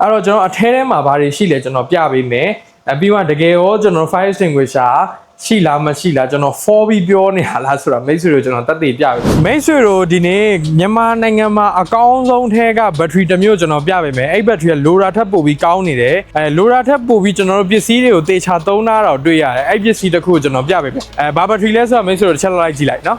အဲ့တော့ကျွန်တော်အထဲထဲမှာဘာတွေရှိလဲကျွန်တော်ပြပေးမယ်အပြီးမှတကယ်ရောကျွန်တော် fire extinguisher ရှိလားမရှိလားကျွန်တော် 4B ပြောနေတာလားဆိုတာမိတ်ဆွေတို့ကျွန်တော်တက်တည်ပြပေးမိတ်ဆွေတို့ဒီနေ့မြန်မာနိုင်ငံမှာအကောင်းဆုံးထဲကဘက်ထရီတစ်မျိုးကျွန်တော်ပြပေးမယ်အဲ့ဘက်ထရီကလိုရာထက်ပိုပြီးကောင်းနေတယ်အဲလိုရာထက်ပိုပြီးကျွန်တော်တို့ပစ္စည်းတွေကိုတေချာသုံးတာတော့တွေ့ရတယ်အဲ့ပစ္စည်းတစ်ခုကိုကျွန်တော်ပြပေးမယ်အဲဘာဘက်ထရီလဲဆိုတော့မိတ်ဆွေတို့တစ်ချက်လောက်လိုက်ကြည့်လိုက်နော်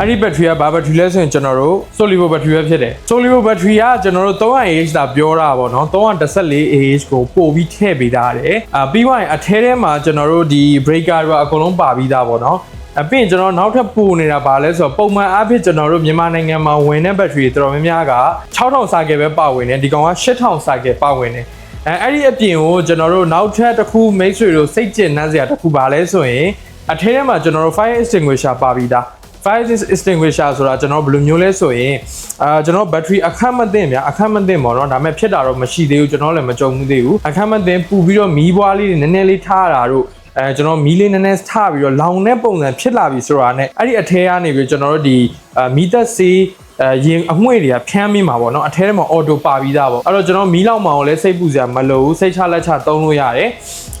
အဲ့ဒီဘက်ထရီကဘာဘက်ထရီလဲဆိုရင်ကျွန်တော်တို့ Solivo ဘက်ထရီပဲဖြစ်တယ် Solivo ဘက်ထရီကကျွန်တော်တို့ 300Ah တာပြောတာပေါ့နော် 314Ah ကိုပို့ပြီးထည့်ပေးထားတယ်အာပြီးသွားရင်အထဲထဲမှာကျွန်တော်တို့ဒီ breaker တွေအကုန်လုံးပါပြီးသားပေါ့နော်အပြင်ကျွန်တော်နောက်ထပ်ပို့နေတာပါလဲဆိုတော့ပုံမှန်အားဖြင့်ကျွန်တော်တို့မြန်မာနိုင်ငံမှာဝင်တဲ့ဘက်ထရီတော်တော်များများက6000စာကယ်ပဲပါဝင်တယ်ဒီကောင်က8000စာကယ်ပါဝင်တယ်အဲအဲ့ဒီအပြင်ကိုကျွန်တော်တို့နောက်ထပ်တစ်ခုမိတ်ဆွေတို့စိတ်ကျဉ်နှံ့စရာတစ်ခုပါလဲဆိုရင်အထဲထဲမှာကျွန်တော်တို့ fire extinguisher ပါပြီးသား fire extinguisher ဆိုတာကျွန်တော်ဘယ်လိုမျိုးလဲဆိုရင်အာကျွန်တော်ဘက်ထရီအခက်မသိဗျာအခက်မသိပေါ့နော်ဒါပေမဲ့ဖြစ်တာတော့မရှိသေးဘူးကျွန်တော်လည်းမကြုံဘူးသေးဘူးအခက်မသိပူပြီးတော့မီးပွားလေးတွေနည်းနည်းလေးထားတာတို့အဲကျွန်တော်မီးလေးနည်းနည်းထားပြီးတော့လောင်တဲ့ပုံစံဖြစ်လာပြီဆိုတာနဲ့အဲ့ဒီအထဲကနေပြီးကျွန်တော်တို့ဒီအာမီးသက်စေးအဲရင်အငွေ့တွေကဖြန်းမိမှာပေါ့နော်အထဲထဲမှာအော်တိုပါပြီးသားပေါ့အဲ့တော့ကျွန်တော်မီးလောက်မှအောင်လဲစိတ်ပူစရာမလိုဘူးစိတ်ချလက်ချသုံးလို့ရတယ်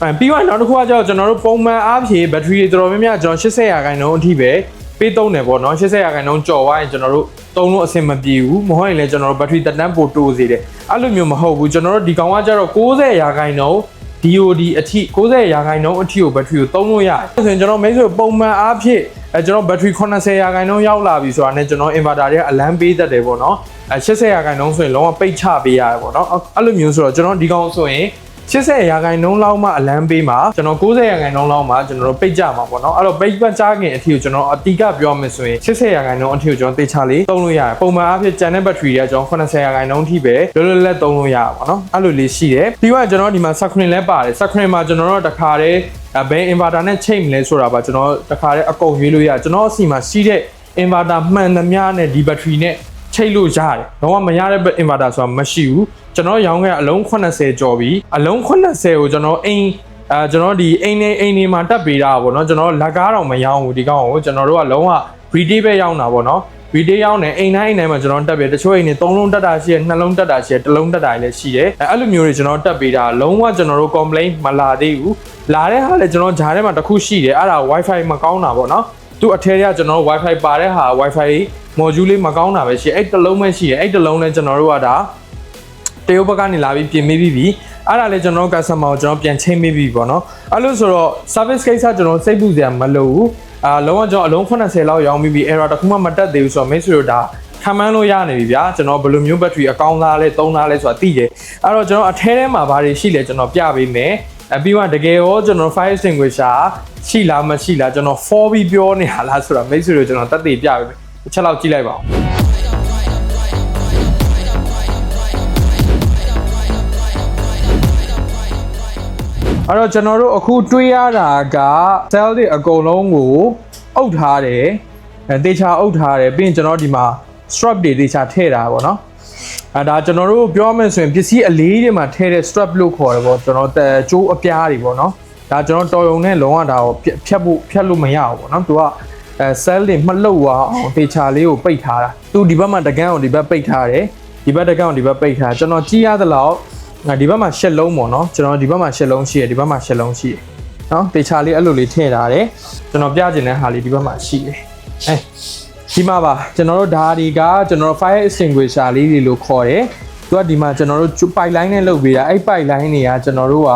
အဲပြီးတော့နောက်တစ်ခုကကျတော့ကျွန်တော်တို့ပုံမှန်အားဖြင့်ဘက်ထရီတွေတော်တော်များများကျွန်တော်80ရာခိုင်နှုန်းအထိပဲ ပေးသုံးတယ်ပေါ့နော်80ရာခိုင်နှုန်းကြော်သွားရင်ကျွန်တော်တို့သုံးလို့အဆင်မပြေဘူးမဟုတ်ရင်လည်းကျွန်တော်တို့ဘက်ထရီတက်တန်းပိုတိုးစေတယ်အဲ့လိုမျိုးမဟုတ်ဘူးကျွန်တော်တို့ဒီကောင်ကကျတော့60ရာခိုင်နှုန်း DOD အထိ60ရာခိုင်နှုန်းအထိကိုဘက်ထရီကိုသုံးလို့ရတယ်။ဆိုရင်ကျွန်တော်မိတ်ဆွေပုံမှန်အားဖြင့်အဲကျွန်တော်ဘက်ထရီ80ရာခိုင်နှုန်းရောက်လာပြီဆိုတာနဲ့ကျွန်တော် inverter တွေကအလန်းပေးတတ်တယ်ပေါ့နော်။အဲ80ရာခိုင်နှုန်းဆိုရင်လုံးဝပိတ်ချပေးရတယ်ပေါ့နော်။အဲ့လိုမျိုးဆိုတော့ကျွန်တော်ဒီကောင်ဆိုရင် 80ရာခိုင်နှုန်းလောက်မှအလန်းပေးမှာကျွန်တော်90ရာခိုင်နှုန်းလောက်မှကျွန်တော်တို့ပိတ်ကြမှာပေါ့နော်အဲ့တော့ပိတ်ပတ်ကြခင်အထီကိုကျွန်တော်အတီးကပြောမယ်ဆိုရင်80ရာခိုင်နှုန်းအထီကိုကျွန်တော်တေချာလေးသုံးလို့ရတယ်ပုံမှန်အားဖြင့်ကျန်တဲ့ဘက်ထရီတွေကကျွန်တော်80ရာခိုင်နှုန်းအထိပဲလွယ်လွယ်လက်သုံးလို့ရပါပေါ့နော်အဲ့လိုလေးရှိတယ်ပြီးတော့ကျွန်တော်ဒီမှာ screen လည်းပါတယ် screen မှာကျွန်တော်တို့တခါတည်းဘယ် inverter နဲ့ချိန်မလဲဆိုတာပါကျွန်တော်တခါတည်းအကုန်ရွေးလို့ရကျွန်တော်အစီမှာရှိတဲ့ inverter မှန်သမျှနဲ့ဒီဘက်ထရီနဲ့ ချိတ်လို့ရတယ်။တော့မရတဲ့ inverter ဆိုတာမရှိဘူး။ကျွန်တော်ရောင်းခဲ့အလုံး80ကျော်ပြီ။အလုံး80ကိုကျွန်တော်အိမ်အဲကျွန်တော်ဒီအိမ်နေအိမ်နေမှာတက်ပေးတာပေါ့နော်။ကျွန်တော်လက်ကားတော့မရောင်းဘူးဒီကောင်ကိုကျွန်တော်တို့ကလုံးဝ retail ပဲရောင်းတာပေါ့နော်။ retail ရောင်းတယ်အိမ်တိုင်းအိမ်တိုင်းမှာကျွန်တော်တက်ပေးတချို့အိမ်နေ3လုံးတက်တာရှိတယ်2လုံးတက်တာရှိတယ်1လုံးတက်တာလည်းရှိတယ်။အဲအဲ့လိုမျိုးတွေကျွန်တော်တက်ပေးတာလုံးဝကျွန်တော်တို့ complaint မလာသေးဘူး။လာတဲ့ဟာလည်းကျွန်တော်ဂျားထဲမှာတစ်ခုရှိတယ်အဲ့ဒါ wifi မကောင်းတာပေါ့နော်။သူ့အထက်ကကျွန်တော်တို့ wifi ပါတဲ့ဟာ wifi module လေးမကောင်းတာပဲရှိအဲ့တစ်လုံးပဲရှိတယ်အဲ့တစ်လုံးလည်းကျွန်တော်တို့ကဒါတရုတ်ဘက်ကနေလာပြီးပြင်ပေးပြီးပြီအဲ့ဒါလည်းကျွန်တော်တို့ customer ကိုကျွန်တော်ပြန်ချိန်ပေးပြီးပေါ့နော်အဲ့လို့ဆိုတော့ service case ကကျွန်တော်စိတ်ပူစရာမလိုဘူးအာလုံးဝကျွန်တော်အလုံး80လောက်ရောင်းပြီးပြီ error တစ်ခုမှမတက်သေးဘူးဆိုတော့မိတ်ဆွေတို့ဒါခံမှန်းလို့ရနေပြီဗျာကျွန်တော်ဘယ်လိုမျိုးဘက်ထရီအကောင်းသားလဲသုံးသားလဲဆိုတာသိတယ်အဲ့တော့ကျွန်တော်အထဲထဲမှာဘာတွေရှိလဲကျွန်တော်ပြပေးမယ်အပြီးမှတကယ်ရောကျွန်တော် fire extinguisher ရှိလားမရှိလားကျွန်တော် 4B ပြောနေတာလားဆိုတာမိတ်ဆွေတို့ကျွန်တော်တက်တည်ပြပေးမယ် တစ်ချက်လောက်ကြည့်လိုက်ပါဦးအဲ့တော့ကျွန်တော်တို့အခုတွေးရတာက cell တွေအကုန်လုံးကိုအုပ်ထားတယ်အဲတေချာအုပ်ထားတယ်ပြီးရင်ကျွန်တော်ဒီမှာ strap တွေတေချာထည့်တာပေါ့နော်အဲဒါကျွန်တော်တို့ပြောမယ်ဆိုရင်ပစ္စည်းအလေးတွေမှာထည့်တဲ့ strap လို့ခေါ်တယ်ပေါ့ကျွန်တော်တဲကျိုးအပြားတွေပေါ့နော်ဒါကျွန်တော်တော်ရုံနဲ့လုံးဝဒါကိုဖြတ်ဖို့ဖြတ်လို့မရဘူးပေါ့နော်သူက အဲ cell တွေမလှုပ်သွားအောင်တေချာလေးကိုပိတ်ထားတာသူဒီဘက်မှာတကန်းကိုဒီဘက်ပိတ်ထားတယ်ဒီဘက်တကန်းကိုဒီဘက်ပိတ်ထားကျွန်တော်ကြည့်ရသလောက်ငါဒီဘက်မှာရှစ်လုံးပေါ့နော်ကျွန်တော်ဒီဘက်မှာရှစ်လုံးရှိတယ်ဒီဘက်မှာရှစ်လုံးရှိတယ်နော်တေချာလေးအဲ့လိုလေးထည့်ထားတယ်ကျွန်တော်ပြကျင်တဲ့ဟာလေးဒီဘက်မှာရှိတယ်အဲဒီမှာပါကျွန်တော်တို့ဓာတ်တွေကကျွန်တော်တို့ fire extinguisher လေးတွေလို့ခေါ်တယ်သူကဒီမှာကျွန်တော်တို့ပိုက်လိုင်းနဲ့လုပ်ပေးတာအဲ့ပိုက်လိုင်းတွေကကျွန်တော်တို့က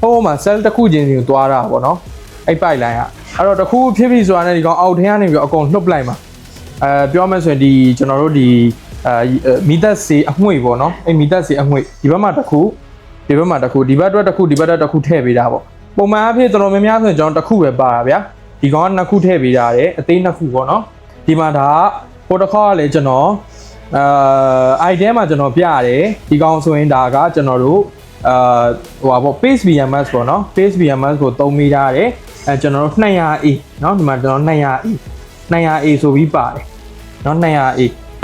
ဟိုမှာ cell တစ်ခုချင်းစီကိုသွားတာပေါ့နော် အဲ့ပိုက်လိုင်းကအဲ့တော့တစ်ခုဖြစ်ပြီဆိုတာနဲ့ဒီကောင်အောက်ထဲကနေပြီးအကုန်နှုတ်ပလိုက်မှာအဲပြောမယ်ဆိုရင်ဒီကျွန်တော်တို့ဒီအဲမီသက်စီအငွေ့ပေါ့နော်အဲ့မီသက်စီအငွေ့ဒီဘက်မှာတစ်ခုဒီဘက်မှာတစ်ခုဒီဘက်အတွက်တစ်ခုဒီဘက်အတွက်တစ်ခုထည့်ပေးတာပေါ့ပုံမှန်အဖြစ်တော်တော်များများဆိုရင်ကျွန်တော်တစ်ခုပဲပါတာဗျာဒီကောင်ကနှစ်ခုထည့်ပေးတာတယ်အသေးနှစ်ခုပေါ့နော်ဒီမှာဒါဟိုတစ်ခေါက်ကလည်းကျွန်တော်အာ item မှာကျွန်တော်ပြရတယ်ဒီကောင်ဆိုရင်ဒါကကျွန်တော်တို့အာဟိုပါပေါ့ paste VMS ပေါ့နော် paste VMS ကိုသုံးမိထားတယ် အဲကျွန်တော်တို့ 200A เนาะဒီမှာကျွန်တော် 200A 200A ဆိုပြီးပါတယ်เนาะ 200A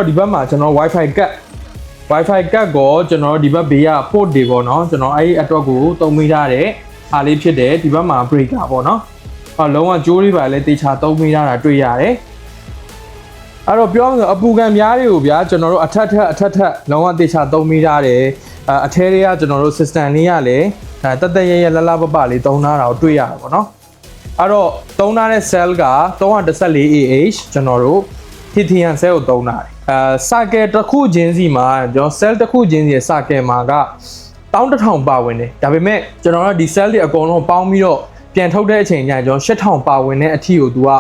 ဒီဘက်မှာကျွန်တော် Wi-Fi ကတ် Wi-Fi ကတ်ကိုကျွန်တော်ဒီဘက်ဘေးက port တွေပေါ့နော်ကျွန်တော်အဲ့ဒီအတွက်ကိုသုံးမိထားတဲ့အားလေးဖြစ်တယ်ဒီဘက်မှာ breaker ပေါ့နော်အော်လုံးဝကြိုးလေးပါလဲတေချာသုံးမိထားတာတွေ့ရတယ် အဲ့တော့ပြောမှဆိုအပူခံများတွေကိုဗျာကျွန်တော်တို့အထက်ထက်အထက်ထက်လုံးဝတေချာသုံးမိထားတယ်အအထဲတွေကကျွန်တော်တို့ system လေးကလည်းအဲတက်တက်ရရလလပပလေးသုံးထားတာကိုတွေ့ရတာပေါ့နော် အဲ့တော့သုံးထားတဲ့ cell က 314AH ကျွန်တော်တို့ Hithian cell ကိုသုံးထားတယ်အဲ circle တစ်ခုချင်းစီမှာကျွန်တော် cell တစ်ခုချင်းစီရဲ့ circle မှာက11000ပါဝင်တယ်ဒါပေမဲ့ကျွန်တော်တို့ဒီ cell တွေအကုန်လုံးပေါင်းပြီးတော့ပြန်ထုတ်တဲ့အချိန်ကျရင်ကျွန်တော်8000ပါဝင်တဲ့အထီကိုသူက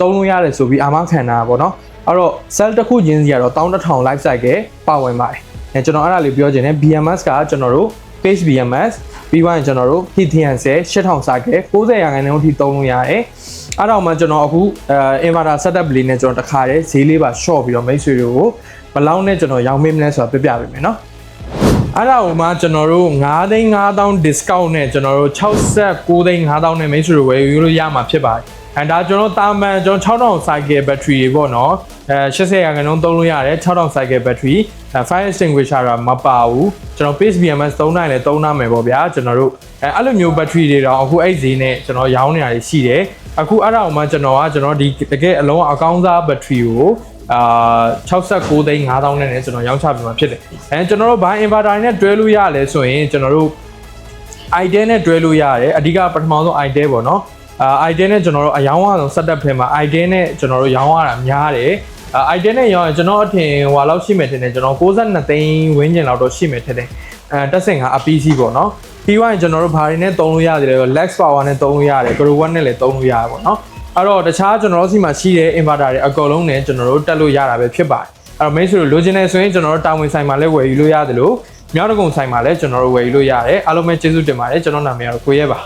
သုံးလို့ရတယ်ဆိုပြီးအာမခံတာပေါ့နော်အဲ့တော့ cell တစ်ခုချင်းစီကတော့11000 life cycle ပါဝင်ပါတယ်အဲကျွန်တော်အဲ့ဒါလေးပြောချင်တယ် BMS ကကျွန်တော်တို့ page BMS ပြီးသွားရင်ကျွန်တော်တို့ Hithian cell 8000 cycle 90ရာခိုင်နှုန်းအထိသုံးလို့ရတယ်အဲ့တော့မှကျွန်တော်အခုအဲ inverter setup လေးနဲ့ကျွန်တော်တခါတည်းဈေးလေးပါ short ပြီးတော့မိတ်ဆွေတွေကိုဘယ်လောက်နဲ့ကျွန်တော်ရောင်းမိမလဲဆိုတာပြပြပေးမယ်နော်အဲ့ဒါကိုမှကျွန်တော်တို့9သိန်း5000 discount နဲ့ကျွန်တော်တို့69သိန်း5000နဲ့မိတ်ဆွေတို့ဝယ်ယူလို့ရမှာဖြစ်ပါတယ်။ အဲဒါကျွန်တော်တာမန်ကျွန်တော်6000 cycle battery တွေပေါ့နော်။အဲ80ရာခိုင်နှုန်းသုံးလို့ရတယ်6000 cycle battery အဲ fire extinguisher ကမပါဘူး။ကျွန်တော် pace BMS သုံးနိုင်လဲသုံးနာမယ်ပေါ့ဗျာကျွန်တော်တို့အဲအဲ့လိုမျိုး battery တွေတော့အခုအဲ့ဈေးနဲ့ကျွန်တော်ရောင်းနေတာရှိတယ်။အခုအဲ့ဒါကိုမှကျွန်တော်ကကျွန်တော်ဒီတကယ်အလုံးအကောင်းစား battery ကိုအာ69သိန်း5000နဲ့လည်းကျွန်တော်ရောင်းချပေးမှာဖြစ်တယ်။အဲကျွန်တော်တို့ဘာ inverter နဲ့တွဲလို့ရလဲဆိုရင်ကျွန်တော်တို့ idea နဲ့တွဲလို့ရတယ်အဓိကပထမဆုံး idea ပေါ့နော် အာ idea နဲ့ကျွန်တော်တို့အယောင်းအောင် setup ထဲမှာ idea နဲ့ကျွန်တော်တို့ရောင်းရတာများတယ်အာ idea နဲ့ရောင်းရင်ကျွန်တော်အထင်ဟိုလောက်ရှိမယ်ထင်တယ်ကျွန်တော်62သိန်းဝန်းကျင်လောက်တော့ရှိမယ်ထင်တယ်အဲတက်စင်ကအ PC ပေါ့နော်ပြီးသွားရင်ကျွန်တော်တို့ဘာတွေနဲ့သုံးလို့ရတယ်လဲ Lex power နဲ့သုံးလို့ရတယ် Grow 1နဲ့လည်းသုံးလို့ရတယ်ပေါ့နော်အဲ့တော့တခြားကျွန်တော်တို့စီမှာရှိတဲ့ inverter တွေအကုန်လုံးနဲ့ကျွန်တော်တို့တက်လို့ရတာပဲဖြစ်ပါတယ်အဲ့တော့မိတ်ဆွေတို့လိုချင်နေဆိုရင်ကျွန်တော်တို့တာဝန်ဆိုင်မှာလည်းဝယ်ယူလို့ရတယ်လို့မြောက်တကုံဆိုင်မှာလည်းကျွန်တော်တို့ဝယ်ယူလို့ရတယ်အားလုံးပဲကျေးဇူးတင်ပါတယ်ကျွန်တော်နာမည်ကတော့ကိုရဲပါ